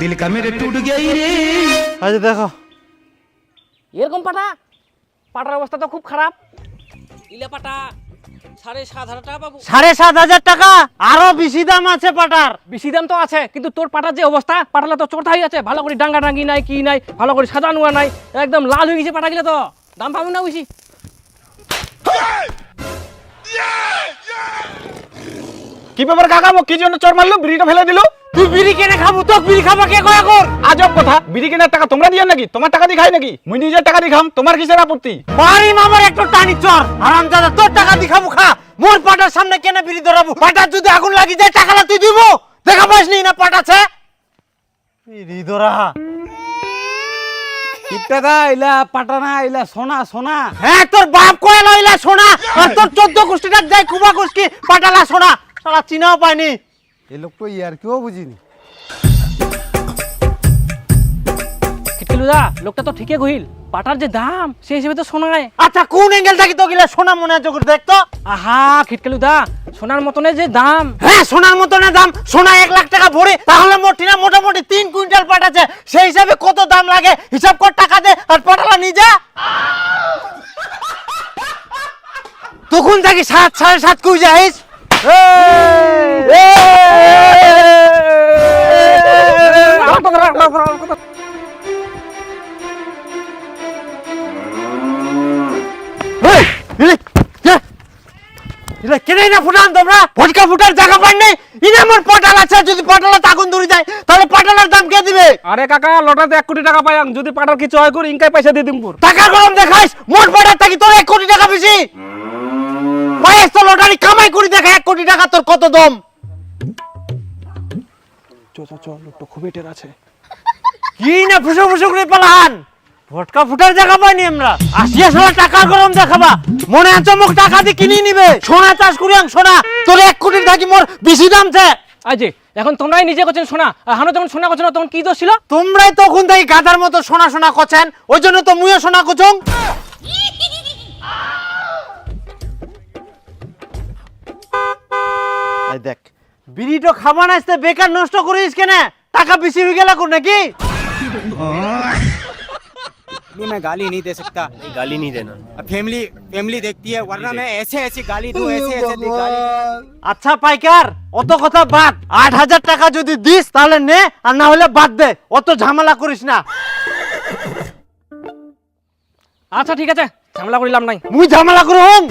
দিল কা টুট গেই রে। আজ দেখো। এরকম পাটা পাটার অবস্থা তো খুব খারাপ। ইলা পাটা সাড়ে সাত হাজার টাকা পাবো। সাড়ে সাত হাজার টাকা? আরও বেশি দাম আছে পাটার বেশি দাম তো আছে কিন্তু তোর পাটার যে অবস্থা পাটালা তো চোরথাই আছে। ভালো করে ডাঙ্গা ডাঙ্গি নাই কি নাই ভালো করে সাজানো নাই একদম লাল হয়ে গেছে পাটা গেলে তো। দাম পাবো না বেশি কি ব্যাপার কাকা মো কি জন্য চোর মারলো? বিড়িটা ফেলে দিল? তুই বিড়ি কেনে খাব তো বিড়ি খাবা কে কয়া কর? আজব কথা। বিড়ি কেনার টাকা তোমরা দিয়ে নাকি? তোমার টাকা দিয়ে খাই নাকি? মুই নিজের টাকা দিয়ে খাম তোমার কিসের আপত্তি? বাড়ি মামার একটু টানি চর। আরাম দাদা তোর টাকা দি খাব খা। মোর পাটার সামনে কেনে বিড়ি ধরাবো? পাটার যদি আগুন লাগি যায় টাকাটা তুই দিব? দেখা পাস নি না পাটাছে বিড়ি ধরা। ইলা পাটানা ইলা সোনা সোনা। হ্যাঁ তোর বাপ কয়ে লইলা সোনা আর তোর চোদ্দ গোষ্ঠীটা যাই কুবা গোষ্ঠী পাটালা সোনা। সারা চিনাও পাইনি। এ লোক তো ইয়ার কেউ বুঝিনি। কিটকিলুদা লোকটা তো ঠিকই কহিল পাটার যে দাম সেই হিসেবে তো শোনায় আচ্ছা কোন অ্যাঙ্গেল থাকি তো গিলা সোনা মনে আছে দেখতো আহা খিটকেলুদা সোনার যে দাম। হ্যাঁ সোনার মতনের দাম। সোনা এক লাখ টাকা ভরে তাহলে মোটিনা মোটামুটি তিন কুইন্টাল পাঠাচ্ছে সেই হিসাবে কত দাম লাগে? হিসাব কর টাকা দে আর পাঠালা নিয়ে যা তখন থাকি সাত সাড়ে সাত কুই যাইস কেনাই না ফুটান জায়গা পান নেই ইনে পটাল আছে যদি পটালা আগুন ধরে যায় তাহলে পটালার দাম কে দিবে আরে কাকা লটাতে এক কোটি টাকা পাইয়াম। যদি পাটার কিছু হয় করি ইনকাই পয়সা টাকা গরম দেখাইস, মোট পটার থাকি তোর এক কোটি টাকা বেশি। তো লটারি কামাই করে দেখা এক কোটি টাকা তোর কত দম? কি না ফুসো ফুসো করে পালান ফটকা ফুটার জায়গা পাইনি আমরা। আসিয়া সালা টাকা গরম দেখাবা। মনে আছে মুখ টাকা দিয়ে কিনে নিবে? সোনা চাষ করি সোনা। তোর এক কোটির থাকি মোর বেশি দামছে আই যে এখন তোমরাই নিজে করছেন সোনা। হানো যখন সোনা করছ না তখন কি দোষ ছিল? তোমরাই তখন থেকে গাধার মতো সোনা সোনা করছেন। ওই জন্য তো মুইও সোনা কুচুং এই দেখ বিড়িটো খাবা না আসতে বেকার নষ্ট করিস কেন টাকা বেশি হয়ে গেল কোন নাকি नहीं मैं गाली नहीं दे सकता गाली नहीं देना अब फैमिली फैमिली देखती है वरना मैं ऐसे ऐसी गाली दूं ऐसे ऐसे दी गाली আচ্ছা পাইকার অত কথা বাদ আট হাজার টাকা যদি দিস তাহলে নে আর না হলে বাদ দে অত ঝামেলা করিস না আচ্ছা ঠিক আছে ঝামেলা করিলাম নাই মুই ঝামেলা করুম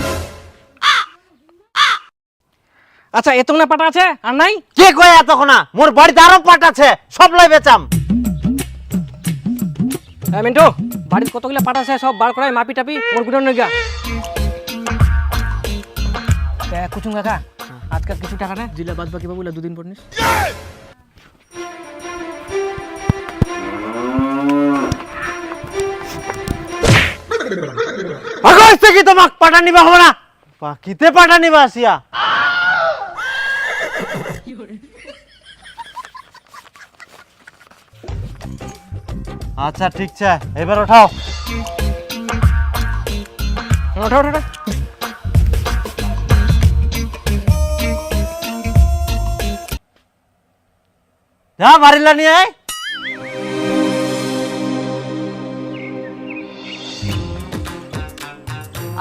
আচ্ছা এত না পাটা আছে? আর নাই? কে কয় এতক্ষণ মোর বাড়িতে আরও পাট আছে সব লাই বেচাম। হ্যাঁ মিন্টু বাড়ির কতগুলো পাটা আছে সব বার করাই মাপি টাপি মোরগুলো নিয়ে গা কুচুম কাকা আজকাল কিছু টাকা নেই? জিলা বাদ বাকি পাবো দুদিন পর নিস। আগজ থেকে তোমাক পাটা নিবা হবে না। বাকিতে পাটা নিবা আসিয়া। আচ্ছা ঠিক আছে। এবার ওঠাও। ওঠা ওঠা ওঠা। যা বাড়িলা নিয়ে আয়।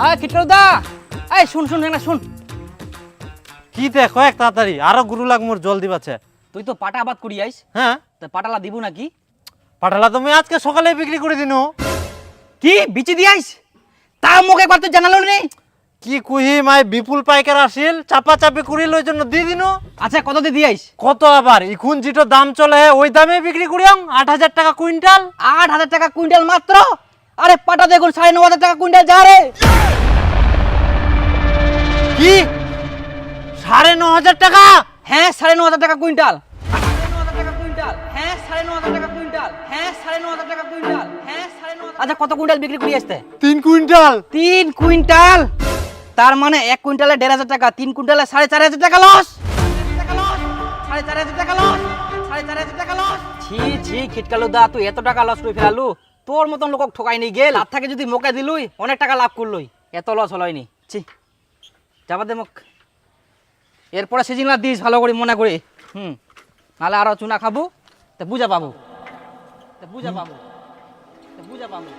আয় কিটলদা এই শুন শুন না শুন। কি দেখ কয়েক তাড়াতাড়ি? আরও গুরু লাগ মোর জল দিবাছে তুই তো পাটা আবাদ করি আইস হ্যাঁ? তা পাটালা দিব নাকি? পাঠালা তুমি আজকে সকালে বিক্রি করে দিনু। কি বিচি দি আইস? তা মোক একবার তো জানালো নেই কি কুহি মাই বিপুল পাইকার আসিল চাপা চাপি করিল ওই জন্য দিয়ে দিনু। আচ্ছা কত দিয়ে দি আইস? কত আবার? এখন যেটা দাম চলে ওই দামে বিক্রি করিয়াম আট হাজার টাকা কুইন্টাল। আট হাজার টাকা কুইন্টাল মাত্র? আরে পাটা দেখুন সাড়ে ন হাজার টাকা কুইন্টাল যা রে। কি? সাড়ে ন হাজার টাকা? হ্যাঁ সাড়ে ন হাজার টাকা কুইন্টাল। হ্যাঁ সাড়ে ন হাজার টাকা কুইন্টাল। হ্যাঁ সাড়ে ন হাজার টাকা কুইন্টাল। হ্যাঁ সাড়ে ন আচ্ছা কত কুইন্টাল বিক্রি করি আসতে? তিন কুইন্টাল। তিন কুইন্টাল? তার মানে এক কুইন্টালে দেড় হাজার টাকা তিন কুইন্টালে সাড়ে চার হাজার টাকা লস সাড়ে চার হাজার টাকা লস সাড়ে চার হাজার টাকা লস ছি ছি খিটকালু দা তুই এত টাকা লস করে ফেলালু। তোর মতন লোকক ঠকাই নি গেল তার থেকে যদি মোকে দিলুই অনেক টাকা লাভ করলুই। এত লস হলইনি ছি যাবা দে মোক। এরপরে সেজিংলা দিস ভালো করে মনে করে। হুম নাহলে আরও চুনা খাব তা বুঝা পাবো। বুঝা পাবো। তা বুঝা পাবো।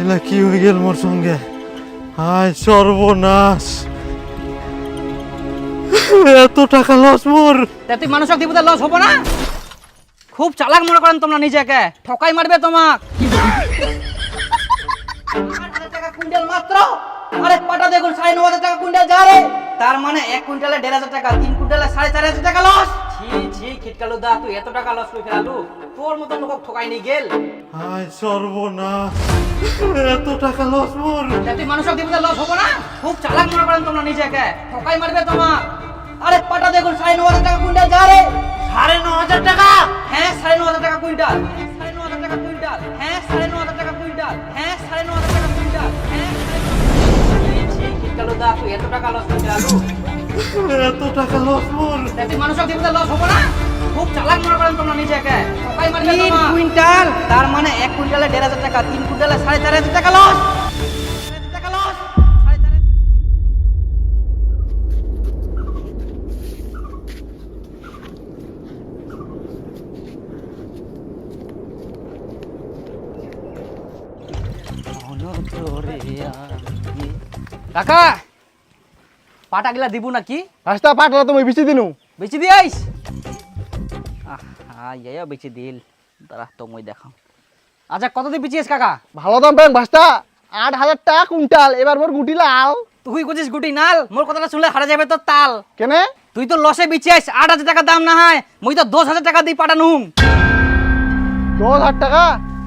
এলা কি হয়ে গেল মোর সঙ্গে? হায় সর্বনাশ। এত টাকা লস মোর। তা তুই মানুষক দিব লস হব না? খুব চালাক মনে করেন তোমরা নিজেকে। ঠকাই মারবে তোমাক। কুইন্টাল মাত্র? আরে পাটা দেখুন সাড়ে ন হাজার টাকা কুইন্টাল যা রে। তার মানে এক কুইন্টালে দেড় হাজার টাকা তিন কুইন্টালে সাড়ে চার হাজার টাকা লস ছি ছি খিটকালু দা তুই এত টাকা লস করে ফেলালু? তোর মতো লোক ঠকাই নি গেল। হায় সর্বনাশ এত টাকা লস মোর। তুই মানুষক দিব লস হব না? খুব চালাক মনে করেন তোমরা নিজেকে। ঠকাই মারবে তোমাক আরে পাটা দেখুন সাড়ে ন হাজার টাকা কুইন্টাল যা রে। সাড়ে ন হাজার টাকা? হ্যাঁ সাড়ে ন হাজার টাকা কুইন্টাল। সাড়ে ন হাজার টাকা কুইন্টাল। হ্যাঁ সাড়ে ন হাজার টাকা কুইন্টাল। হ্যাঁ সাড়ে ন হাজার টাকা কুইন্টাল। হ্যাঁ এত টাকা লস করে আলু। এত টাকা লস মোর তুই মানুষের লস হব না? খুব চালাক মনে করেন তোমরা নিজেকে। সবাই মারবে তিন কুইন্টাল। তার মানে এক কুইন্টালে দেড় হাজার টাকা তিন কুইন্টালে সাড়ে চার হাজার টাকা লস কাকা পাটা গিলা দিব নাকি? রাস্তা পাঠলা তুমি বেশি দিনু। বেচি দিয়াইস আহা ইয়া বেচি দিল। দাঁড়া তো মই দেখাম। আচ্ছা কত দিয়ে বেচিয়েছ কাকা? ভালো দাম পাই ভাস্তা আট হাজার টাকা কুইন্টাল এবার মোর গুটি লাল। তুই কুচিস গুটি নাল? মোর কথাটা শুনলে হারা যাবে তো তাল। কেনে? তুই তো লসে বেচিয়েছ আট হাজার টাকা দাম না হয় মুই তো দশ হাজার টাকা দিয়ে পাঠানুম দশ হাজার টাকা?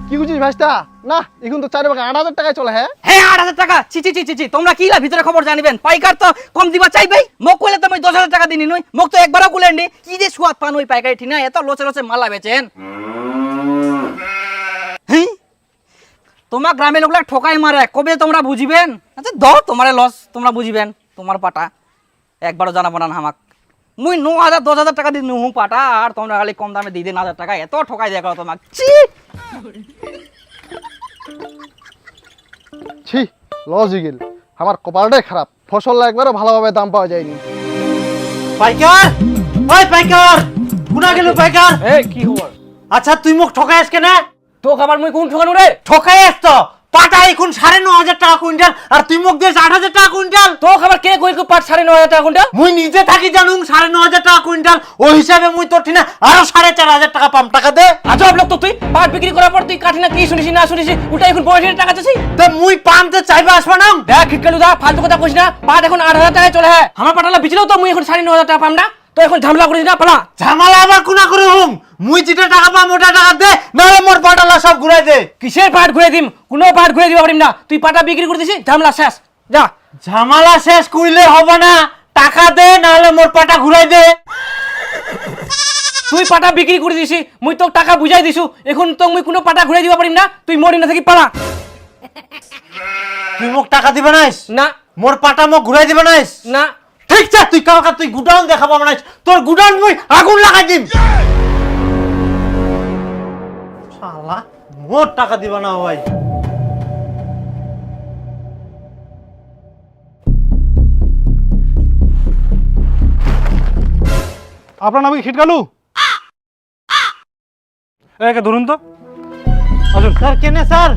কি বুঝিস ভাস্তা না, এখন তো আট হাজার টাকায় চলে হ্যাঁ? হ্যাঁ আট হাজার টাকা। চি চি চি চি চি তোমরা কি ভিতরে খবর জানিবেন পাইকার তো কম দিবা মোক কইলে তো মই দশ হাজার টাকা দিনি নই। মোক তো একবারও কুলেন নি। কি যে সুয়াদ পান ওই পাইকারি ঠিক না এত লসে লসে মালা বেচেন। তোমার গ্রামের লোকলা ঠকাই মারে, কবে তোমরা বুঝিবেন? আচ্ছা দ তোমারে লস, তোমরা বুঝিবেন, তোমার পাটা। একবারও জানাব না হামাক মুই ন হাজার, দশ হাজার টাকা দিয়ে নুহু পাটা, আর তোমরা খালি কম দামে দিয়ে দিন হাজার টাকা। এত ঠকাই দেখো তোমাক। ছি! ছি লস হয়ে গেল আমার কপালটাই খারাপ। ফসল একবারও ভালোভাবে দাম পাওয়া যায়নি। পাইকার! ওই পাইকার! গুনা গেল পাইকার! এ কি খবর? আচ্ছা তুই মোক ঠকাইস কেনে? তোক তো খাবার মুই কোন ঠকানো রে? ঠকাইস তো! পাটা এখন সাড়ে ন হাজার টাকা কুইন্টাল আর তুই মোক দিয়েছ আট হাজার টাকা কুইন্টাল? তো খাবার কে কই পাট সাড়ে ন হাজার টাকা কোনটা মুই নিজে থাকি জানুম সাড়ে ন হাজার টাকা কুইন্টাল। ওই হিসাবে মুই তোর ঠিনা আরও সাড়ে চার হাজার টাকা পাম টাকা দে। আজব লোক তো তুই পাট বিক্রি করার পর তুই কাঠি না কি শুনিস না শুনিস ওটা এখন বয়সের টাকা চাচ্ছি তে মুই পামতে চাইবে আসবা না দেখ খিটকালু দা ফালতু কথা কইস না পাট এখন আট হাজার টাকায় চলে হ্যাঁ আমার পাটালা বিচলেও তো মুই এখন সাড়ে ন হাজার টাকা পাম না তো এখন ঝামেলা করিস না পালা। ঝামেলা আবার কুনা করে হুম? মুই যেটা টাকা পাম ওটা টাকা দে নাহলে মোর পাটালা সব ঘুরাই দে। কিসের পাট ঘুরে দিম? কোনো পাট ঘুরে দিবা পারিম না। তুই পাটা বিক্রি করে দিছিস? ঝামেলা শেষ। যা। ঝামেলা শেষ কইলে হবে না। টাকা দে নাহলে মোর পাটা ঘুরাই দে। তুই পাটা বিক্রি করে দিছি মুই তো টাকা বুঝাই দিছু। এখন তো মুই কোনো পাটা ঘুরে দিবা পারিম না। তুই মরি না থাকি পালা। তুই মোক টাকা দিবে নাইস? না। মোর পাটা মোক ঘুরাই দিবে নাইস? না। ঠিক আছে তুই কালকা তুই গুডাউন দেখাবো নাইস। তোর গুডাউন মুই আগুন লাগাই দিম। শালা মোট টাকা দিবা না ভাই। আপনার নাম কি? খিটকালু? একে ধরুন তো। আসুন। স্যার কেনে স্যার?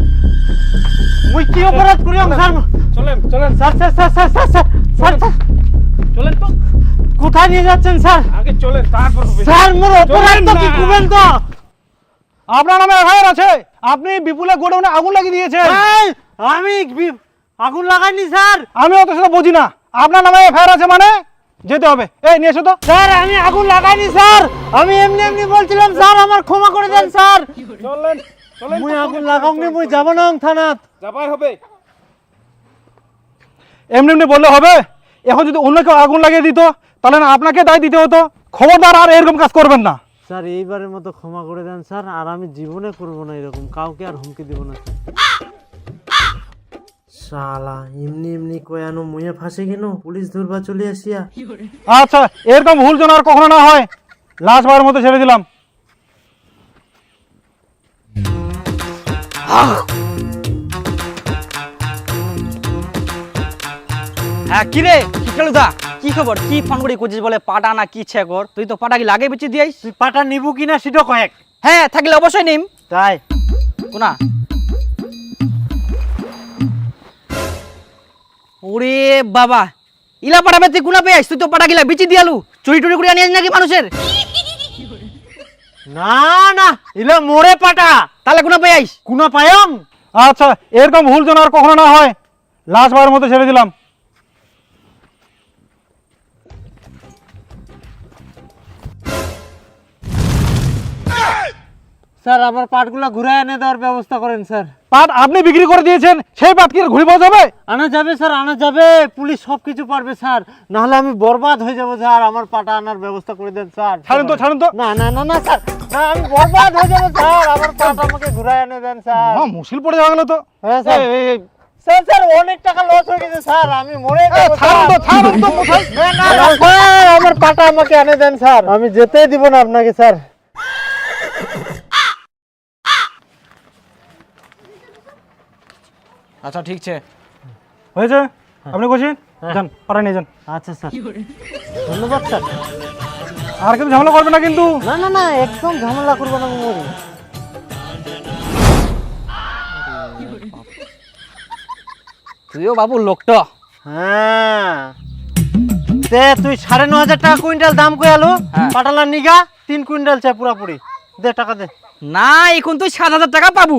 মুই কি অপরাধ করিলাম স্যার? চলেন চলেন sir sir sir sir sir sir sir চলেন তো। কোথায় নিয়ে যাচ্ছেন স্যার? আগে চলেন তারপর স্যার মোর অপরাধ তো কি করবেন তো? আপনার নামে এফআইআর আছে? আপনি বিপুলের গোডাউনে আগুন লাগিয়ে দিয়েছেন। আমি আগুন লাগাইনি স্যার। আমি অত সেটা বুঝি না। আপনার নামে এফআইআর আছে মানে? যেতে হবে। এই নিয়ে এসো তো। স্যার আমি আগুন লাগাইনি স্যার। আমি এমনি এমনি বলছিলাম স্যার আমার ক্ষমা করে দেন স্যার। চলেন চলেন মুই আগুন লাগাওনি মুই যাব না থানাত। যাবাই হবে। এমনি এমনি বললে হবে। এখন যদি অন্য কেউ আগুন লাগিয়ে দিত তাহলে না আপনাকে দায় দিতে হতো। খবরদার আর এরকম কাজ করবেন না। স্যার এইবারের মতো ক্ষমা করে দেন স্যার আর আমি জীবনে করব না এরকম কাউকে আর হুমকি দিব না শালা এমনি এমনি কয়ানো মুয়ে ফাঁসে গেল পুলিশ ধরবা চলে আসিয়া। আচ্ছা এরকম ভুল যেন আর কখনো না হয়। লাস্ট বারের মতো ছেড়ে দিলাম। হ্যাঁ কি রে? খিটকালু দা কি খবর? কি ফোন করে খুঁজিস বলে? পাটা না কি ছে কর তুই তো পাটা কি লাগে বেঁচে দিয়াইস তুই পাটা নিবু কিনা সেটা কয়েক। হ্যাঁ থাকলে অবশ্যই নিম। তাই। কোনা? ওরে বাবা ইলা পাটা বেতে কোনা পেয়েছ তুই তো পাটা গিলা বিচি দিয়ালু চুরি টুরি করে আনিস নাকি মানুষের? না না ইলা মোরে পাটা। তাহলে কোনা পেয়েছ কুনা পায়ং? আচ্ছা এরকম ভুল যেন আর কখনো না হয়। লাস্ট বার মতো ছেড়ে দিলাম। স্যার আমার পাটগুলা ঘুরে এনে দেওয়ার ব্যবস্থা করেন স্যার। পাট আপনি বিক্রি করে দিয়েছেন সেই পাট কি আর ঘুরে পাওয়া যাবে? আনা যাবে স্যার আনা যাবে। পুলিশ সব কিছু পারবে স্যার। নাহলে আমি বরবাদ হয়ে যাব স্যার। আমার পাটা আনার ব্যবস্থা করে দেন স্যার। ছাড়ুন তো ছাড়ুন তো। না না না না স্যার। না আমি বরবাদ হয়ে যাব স্যার। আমার পাট আমাকে ঘুরে এনে দেন স্যার। হ্যাঁ মুশকিল পড়ে যাওয়া গেল তো? হ্যাঁ স্যার। স্যার স্যার অনেক টাকা লস হয়ে গেছে স্যার। আমি মরে যাব ছাড়ুন তো ছাড়ুন তো কোথায় না, না, না, স্যার, আমার পাটা আমাকে এনে দেন স্যার। আমি যেতেই দিব না আপনাকে স্যার। আচ্ছা ঠিক আছে। হয়েছে? আপনি বলছেন যান পাড়ায় নিয়ে যান। আচ্ছা স্যার। ধন্যবাদ স্যার। আর কিন্তু ঝামেলা করবে না কিন্তু? না না না একদম ঝামেলা করব না মরি তুইও বাবু লোকটা হ্যাঁ। তে তুই সাড়ে ন হাজার টাকা কুইন্টাল দাম কই আলো? হ্যাঁ। পাটালা নিগা তিন কুইন্টাল চাই পুরাপুরি। দে টাকা দে। না এখন তুই সাত হাজার টাকা পাবো।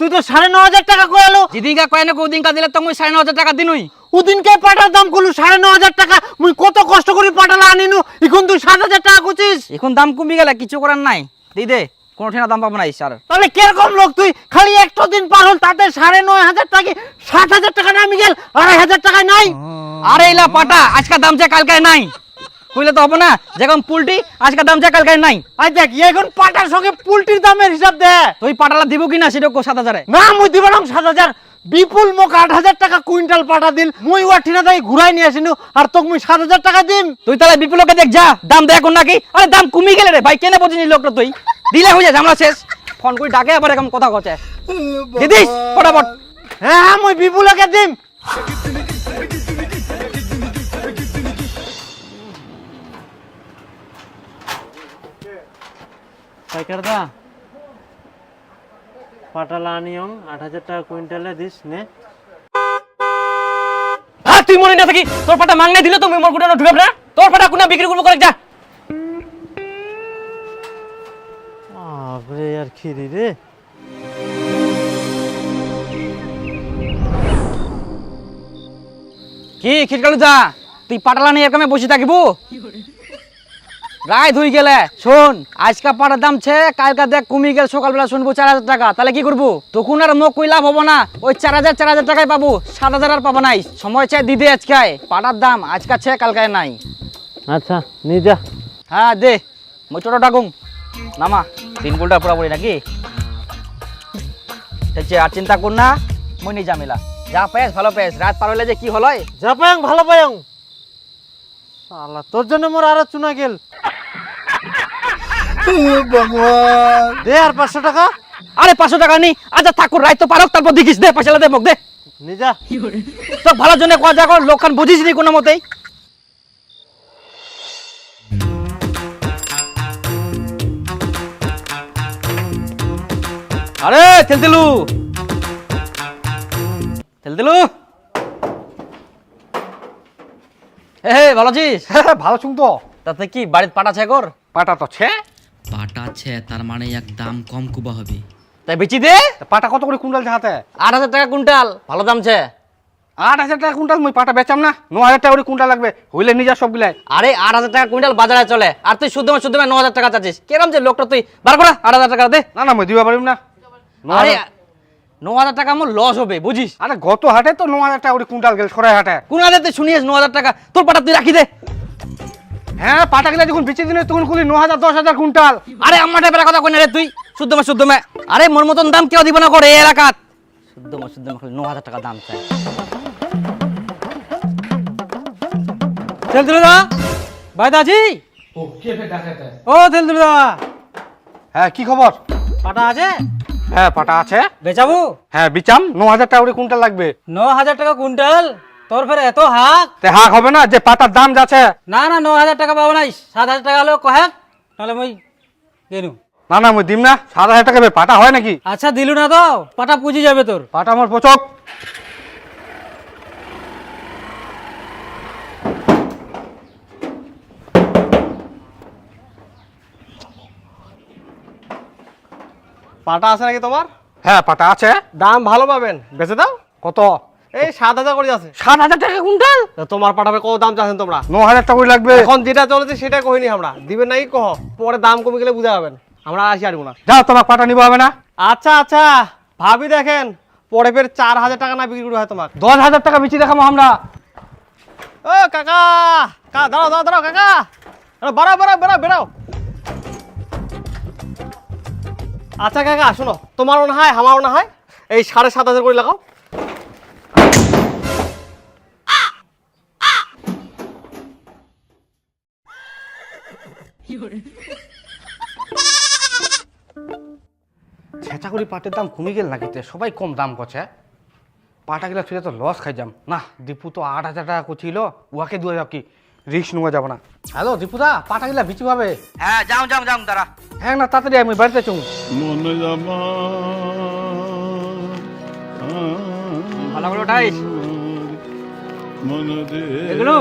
তুই তো সাড়ে ন হাজার টাকা কই আলো যেদিনকা কয় না ওদিনকা দিলে তো মুই সাড়ে ন হাজার টাকা দিনুই। ওদিনকে পাটার দাম করলু সাড়ে ন হাজার টাকা। মুই কত কষ্ট করে পাটালা আনিনু এখন তুই সাত হাজার টাকা কুচিস এখন দাম কমে গেলে কিছু করার নাই। দি দে কোনো ঠিনা দাম পাবো নাই স্যার তাহলে কীরকম লোক তুই? খালি একটা দিন পার হল তাতে সাড়ে নয় হাজার টাকা সাত হাজার টাকা নামি গেল আড়াই হাজার টাকায় নাই। আরে ইলা পাটা আজকে দাম চা কালকে নাই। কইলে তো হবে না যেরকম পুলটি আজকে দাম চা কালকে নাই। আই দেখ এখন পাটার সঙ্গে পুলটির দামের হিসাব দে। তুই পাটালা দিব কিনা সেটা কো সাত হাজারে? না মুই দিব না সাত হাজার। বিপুল মোক আট হাজার টাকা কুইন্টাল পাটা দিল। মুই ওয়া ঠিনা তাই ঘুরাই নিয়ে আসিনু আর তোকে মুই সাত হাজার টাকা দিম। তুই তাহলে বিপুলকে দেখ যা দাম দেখ নাকি। আরে দাম কমে গেলে রে ভাই কেন বুঝিনি লোকটা তুই? দিলে হয়ে যায় আমরা শেষ। ফোন করে ডাকে আবার এরকম কথা কচ্ছে। দিদিস ফটাফট। হ্যাঁ হ্যাঁ মুই বিপুলকে দিম। পাইকার দা পাটালা আনিয়ং আট হাজার টাকা কুইন্টালে দিস, নে। তুই মনে না থাকি, তোর পাটা মাংনে দিলে তুমি মোর গুটানো ঢুকে না? তোর পাটা কোনা বিক্রি করব করে যা। বাপরে, আর খিরি রে কি খিটকালু যা। তুই পাটালা নিয়ে এরকম বসে থাকিব? রায় ধুই গেলে শোন আজকা পাটার দাম ছে কালকা দেখ কমি গেল সকালবেলা শুনব চার হাজার টাকা তাহলে কি করব? তখন আর মুখ কই লাভ হব না ওই চার হাজার চার হাজার টাকায় পাবো সাত হাজার আর পাবো নাই সময় চাই দিদে আজকায় পাটার দাম আজকা ছে কালকায় নাই। আচ্ছা নিয়ে যা। হ্যাঁ দে মই টোটো ডাকুম। নামা তিন গোলটা পুরাপুরি নাকি? আর চিন্তা কর না মই নিয়ে যামিলা যা পেস ভালো পেস রাত পার হইলে যে কি হলয় যা পায়ং ভালো পায়ং। শালা তোর জন্য মোর আরও চুনা গেল। দে আর পাঁচশো টাকা। আরে পাঁচশো টাকা নি। আচ্ছা ঠাকুর রাত তো পারক তারপর দেখিস। দে পয়সা দে মোক দে। তো ভালোর জন্য কোয়া যা কর লোকখান বুঝিস নি কোনো মতেই। আরে হে হে ভালো আছিস? হ্যাঁ ভালো শুন তো। তাতে কি বাড়িতে পাঠাছে কর পাটা তো ছে। পাটা আছে তার মানে এক দাম কম কুবা হবে। তাই বেচি দে। পাটা কত করে কুইন্টাল হাতে আট হাজার টাকা কুইন্টাল ভালো দামছে আট হাজার টাকা কুইন্টাল মুই পাটা বেচাম না। ন হাজার টাকা করে কুইন্টাল লাগবে হইলে নিজা সবগুলাই। আরে আট হাজার টাকা কুইন্টাল বাজারে চলে আর তুই শুদ্ধ শুদ্ধ ন হাজার টাকা চাচ্ছিস। কেরম যে লোকটা তুই? বার করা আট হাজার টাকা দে। না না মুই দিবা পারিম না। ন আরে ন হাজার টাকা আমার লস হবে বুঝিস? আরে গত হাটে তো ন হাজার টাকা করে কুইন্টাল গেল সরাই হাটে। কোন হাজার তুই শুনিস ন হাজার টাকা? তোর পাটা তুই রাখি দে। হ্যাঁ পাটা গেলে যখন বেচে দিলে তখন কুলি ন হাজার দশ হাজার কুইন্টাল। আরে আমার টাইপের কথা কই না রে তুই? শুদ্ধ মা শুদ্ধ মা। আরে মোর মতন দাম কেউ দিব না করে এই এলাকাত। শুদ্ধ মা শুদ্ধ মা খালি ন হাজার টাকা দাম চাই। তেল তুলে দা ভাই দাজি ও তেল তুলে দা হ্যাঁ কি খবর? পাটা আছে? হ্যাঁ পাটা আছে। বেচাবো? হ্যাঁ বিচাম ন হাজার টাকা করে কুইন্টাল লাগবে। ন হাজার টাকা কুইন্টাল? তোর ফের এত হাক? তে হাক হবে না যে পাতার দাম যাচ্ছে। না না ন হাজার টাকা পাবো নাই সাত হাজার টাকা হলেও কহেক নাহলে মই গেনু না না মুই দিম না সাত হাজার টাকা বে, পাটা হয় নাকি? আচ্ছা দিলু না তো পাটা পুজি যাবে তোর। পাটা আমার পচক। পাটা আছে নাকি তোমার? হ্যাঁ পাটা আছে। দাম ভালো পাবেন। বেচে দাও। কত? এই সাত হাজার করে আছে সাত হাজার টাকা কুইন্টাল? তা তোমার পাঠাবে কত দাম চাচ্ছেন তোমরা? ন হাজার টাকা করে লাগবে। এখন যেটা চলেছে সেটা কহিনি আমরা। দিবেন নাকি কহ পরে দাম কমে গেলে বুঝা যাবেন। আমরা আসি আরবো না যাও তোমার পাটা নিবো হবে না? আচ্ছা আচ্ছা। ভাবি দেখেন পরে ফের চার হাজার টাকা না বিক্রি করে হয় তোমার। দশ হাজার টাকা বেশি দেখাবো আমরা। ও কাকা! কা দাঁড়াও দাঁড়াও দাঁড়াও কাকা! বাড়াও বাড়াও বেড়াও বেড়াও। আচ্ছা কাকা শোনো তোমারও না হয় আমারও না হয় এই সাড়ে সাত হাজার করে লাগাও। ছেঁচাগুড়ি পাটের দাম কমে গেল নাকি তে? সবাই কম দাম করছে পাটা গেলে তুই তো লস খাই যাম। না দীপু তো আট হাজার টাকা করছিল উহাকে দু হাজার কি? রিক্স নেওয়া যাব না। হ্যালো দীপুদা পাটা গেলে বিচি পাবে? হ্যাঁ যাও যাও যাও তারা হ্যাঁ না তাড়াতাড়ি আমি বাড়িতে চুন ভালো করে উঠাইস। এগুলো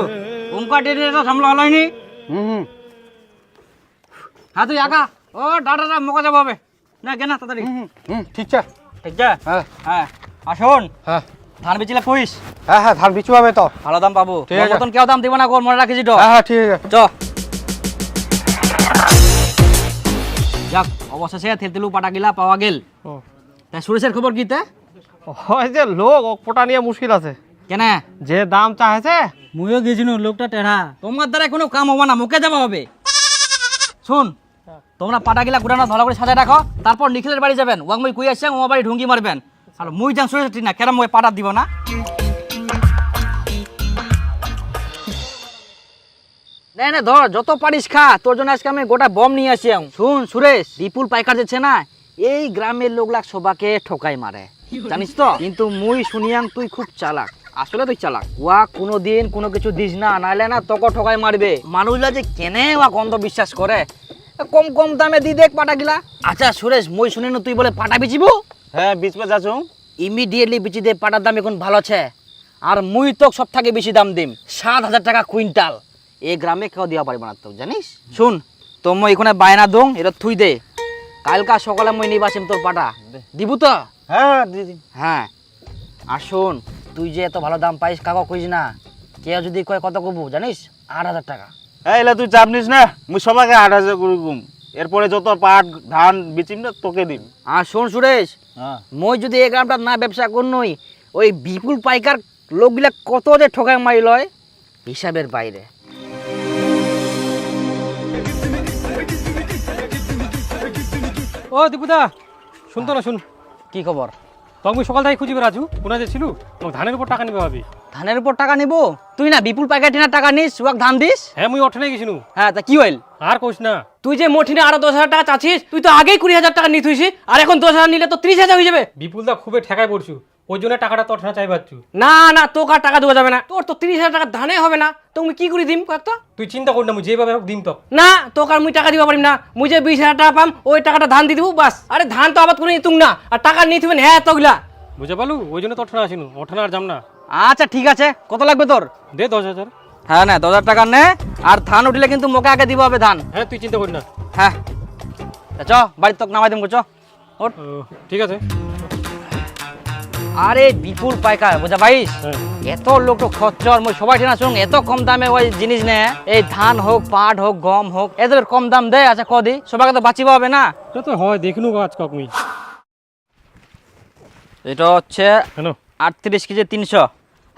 উমকা ডেটে তো সামলা হলোই হুম হুম। হ্যাঁ তুই আঁকা ও ডাটাটা মোকা যাব হবে। না কেনা তাড়াতাড়ি। হুম, হুম ঠিক আছে। ঠিক আছে? হ্যাঁ। হ্যাঁ আসুন হ্যাঁ। ধান বেচিলে কইস হ্যাঁ হ্যাঁ ধান বিচি পাবে তো। ভালো দাম পাবো। ঠিক আছে। মতন কেউ দাম দিব না গোল মনে রাখিস তো। হ্যাঁ হ্যাঁ ঠিক আছে। চ। যাক অবশেষে থেলতেলু পাটা গিলা পাওয়া গেল। তাই সুরেশের খবর কি তে? হয় যে লোক পোটা নিয়ে মুশকিল আছে। কেন? যে দাম চাইছে মুইও গেছিনু লোকটা টেढ़া তোমার দ্বারা কোনো কাম হবে না মুখে যাওয়া হবে। শুন তোমরা পাটা গিলা গুড়ানো ধলা করে সাজায় রাখো তারপর নিখিলের বাড়ি যাবেন ওয়াং মই কুই আসছে ও বাড়ি ঢুঙ্গি মারবেন। আর মুই যান সুরেশ না কেন মই পাটা দিব না। না না ধর যত পারিস খা তোর জন্য আজকে আমি গোটা বম নিয়ে আসি শুন সুরেশ বিপুল পাইকার যাচ্ছে না এই গ্রামের লোকলাক সবাকে ঠকাই মারে। জানিস তো? কিন্তু মুই শুনিয়াং তুই খুব চালাক। আসলে তুই চালাক। ওয়া কোনো দিন কোনো কিছু দিস না নাইলে না তোকে ঠকাই মারবে। মানুষরা যে কেনে ওয়া গন্ধ বিশ্বাস করে কম কম দামে দি দেখ পাটা গিলা আচ্ছা সুরেশ মই শুনি না তুই বলে পাটা বিচিব? হ্যাঁ বিচ পে যাচ্ছ ইমিডিয়েটলি বিচি দে পাটার দাম এখন ভালো আছে। আর মুই তো সব থেকে বেশি দাম দিম সাত হাজার টাকা কুইন্টাল। এই গ্রামে কেউ দেওয়া পারবে না তো জানিস? শুন তো মই এখানে বায়না দং এটা থুই দে। কালকা সকালে মই নিয়ে বাসিম তোর পাটা। দিব তো? হ্যাঁ হ্যাঁ। আর শোন তুই যে এত ভালো দাম পাইস কাকা কইস না। কেউ যদি কয় কত কবু জানিস? আট হাজার টাকা। এলা তুই চাপ নিস না মুই সবাইকে আট হাজার করে গুম। এরপরে যত পাট ধান বিচিম না তোকে দিম। আর শোন সুরেশ হ্যাঁ। মই যদি এই গ্রামটা না ব্যবসা করনই ওই বিপুল পাইকার লোকগুলা কত যে ঠকাই মারি লয় হিসাবের বাইরে। ও দীপুদা শুনতো না শুন। কি খবর? তখন সকাল থেকে খুঁজিবে রাজু কোনো যে ছিল? ধানের উপর টাকা নিবে ভাবি। ধানের উপর টাকা নিব? তুই না বিপুল পাইকার টাকা নিস ওয়াক ধান দিস। হ্যাঁ মুই অঠনে গেছিনু হ্যাঁ তা কি হইল? আর কোস না। তুই যে মোটিনে আরও দশ হাজার টাকা চাচ্ছিস তুই তো আগেই কুড়ি হাজার টাকা নিয়ে থুইছি আর এখন দশ হাজার নিলে তো ত্রিশ হাজার হয়ে যাবে। বিপুলদা খুবই ঠেকায় পড়ছু। ওই জন্য টাকাটা তোর অঠনা চাই পাচ্ছু না না তোকে আর টাকা দেওয়া যাবে না। তোর তো ত্রিশ হাজার টাকা ধানে হবে না। তুমি কি করে দিম কয়েকটা তুই চিন্তা কর না মুই যেভাবে হোক দিম তো না তোকে আর মুই টাকা দিব পারিম না। মুই যে বিশ হাজার টাকা পাম ওই টাকাটা ধান দিয়ে দিব বাস। আরে ধান তো আবাদ করে নিতুম না। আর টাকা নিয়ে থুবেন হ্যাঁ তোগুলা। বুঝে পালু ওই জন্য তো অঠনা আসিনু। অঠনা আর যাম না। আচ্ছা ঠিক আছে। কত লাগবে তোর? দে দশ হাজার। হ্যাঁ না দশ হাজার টাকা নে আর ধান উঠলে কিন্তু মোকে আগে দিব হবে ধান। হ্যাঁ তুই চিন্তা করি না। হ্যাঁ। চ বাড়ি তোকে নামাই দিম চ। ঠিক আছে। আরে বিপুল পাইকার বুঝা পাইস হ্যাঁ। এত লোক তো খচ্চর মই সবাই ঠিনা শুন এত কম দামে ওই জিনিস নে। এই ধান হোক পাট হোক গম হোক এদের কম দাম দে আচ্ছা কদি সবাইকে তো বাঁচিবা হবে না? এটা তো হয় দেখিনু আজ কক মুই এটা হচ্ছে আটত্রিশ কেজি তিনশো।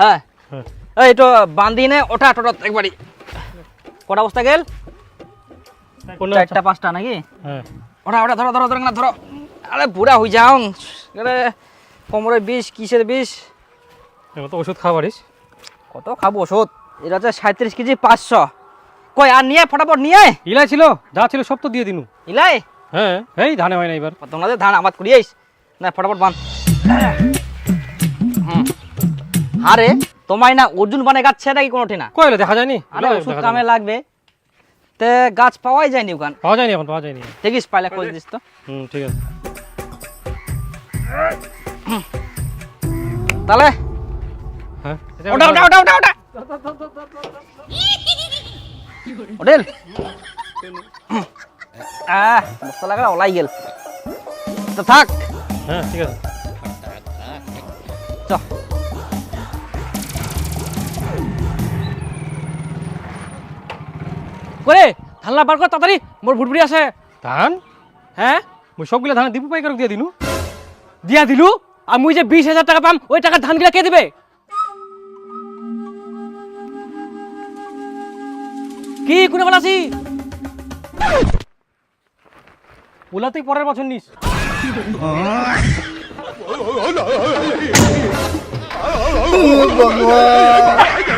হ্যাঁ। এই এটা বান্ধি নে ওটা টোটা একবারই কটা বস্তা গেল? চারটা পাঁচটা নাকি? হ্যাঁ। ওটা ওটা ধরো ধরো ধরো না ধরো আরে বুড়া হয়ে যাও। আরে কোমরে বিষ কিসের বিষ। তো ওষুধ খাওয়া পারিস কত খাব ওষুধ এটা হচ্ছে সাঁত্রিশ কেজি পাঁচশো। কই আর নিয়ে ফটাফট নিয়ে। ইলাই ছিল যা ছিল সব তো দিয়ে দিনু। ইলাই? হ্যাঁ এই ধানে হয় না এবার তোমাদের ধান আবাদ করিয়েছ না ফটাফট বান। আরে তোমায় না অর্জুন বানে গাছ ছেড়ে নাকি কোনো ঠিনা কইলে দেখা যায়নি? আরে ওষুধ কামে লাগবে। তে গাছ পাওয়াই যায়নি ওখান? পাওয়া যায়নি এখন পাওয়া যায়নি। দেখিস পাইলে খোঁজ দিস তো। হুম ঠিক আছে। তাহলে? হ্যাঁ? ওটা ওটা ওটা ওটা ওটা। ওডেল। আহ মস্ত লাগা ওলাই গেল। তো থাক। হ্যাঁ ঠিক আছে। চ। করে ধানলা বার কর তাড়াতাড়ি। মোর ভুটভুটি আছে। ধান? হ্যাঁ মুই সবগুলা ধান দীপু পাইকারক দিয়ে দিনু দিয়া দিলু? আর মুই যে বিশ হাজার টাকা পাম ওই টাকার ধানগুলা কে দিবে? কি কোনে বলাছি ওলা তুই পরের বছর নিস। ভগবান